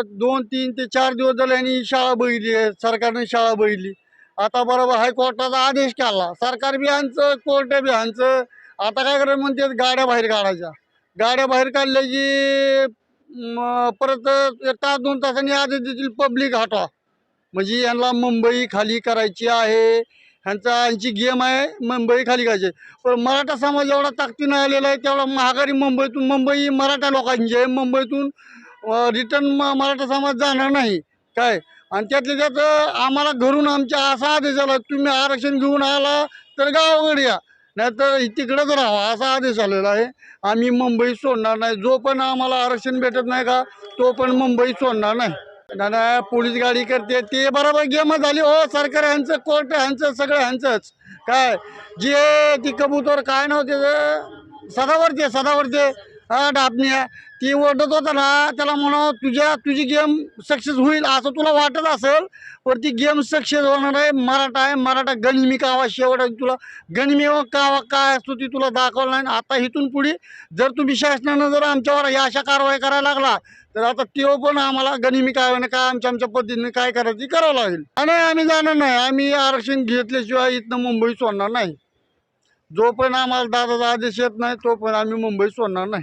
दोन तीन ते चार दिवस झाले यांनी शाळा बघितली आहे. सरकारने शाळा बघितली. आता बरोबर हायकोर्टाचा आदेश काढला सरकार बी कोर्ट बी आता काय करायचं म्हणते गाड्या बाहेर काढायच्या. गाड्या बाहेर काढल्या की परत एक तास दोन तासांनी आदेश देतील पब्लिक हटवा. म्हणजे यांना मुंबई खाली करायची आहे. ह्यांचा यांची गेम आहे मुंबई खाली करायची. पण मराठा समाज एवढा ताकदीनं आलेला आहे तेवढा महागारी मुंबईतून मुंबई मराठा लोकांची आहे. मुंबईतून रिटर्न म मराठा समाज जाणार नाही. काय? आणि त्यातल्या त्यात आम्हाला घरून आमच्या असा आदेश आला तुम्ही आरक्षण घेऊन आला तर गावाकडे या. नाहीतर तिकडंच राहा असा आदेश आलेला आहे. आम्ही मुंबई सोडणार नाही. जो पण आम्हाला आरक्षण भेटत नाही का तो पण मुंबई सोडणार नाही. नाही, पोलीस गाडी करते ते बरोबर गेम झाली. हो सरकार ह्यांचं कोर्ट ह्यांचं सगळं ह्यांचंच. काय? जे ती कबूतर काय नव्हते सदावरचे सदावरचे हा आहे ती ओढत होता ना त्याला म्हणा तुझ्या तुझी गेम सक्सेस होईल असं तुला वाटत असेल पण ती गेम सक्सेस होणार आहे मराठा आहे. मराठा गणिमी कावा शेवट आहे. तुला गणिमी कावा काय असतो ती तुला दाखवला नाही. आता इथून पुढे जर तुम्ही शासनानं जर आमच्यावर या अशा कारवाई करायला लागला तर आता तो पण आम्हाला गणिमी काय काय आमच्या आमच्या पद्धतीने काय करायची करावं लागेल. आणि आम्ही जाणार नाही. आम्ही आरक्षण घेतल्याशिवाय इथनं मुंबई सोडणार नाही. जो पण आम्हाला दादाचा आदेश येत नाही तो पण आम्ही मुंबई सोडणार नाही.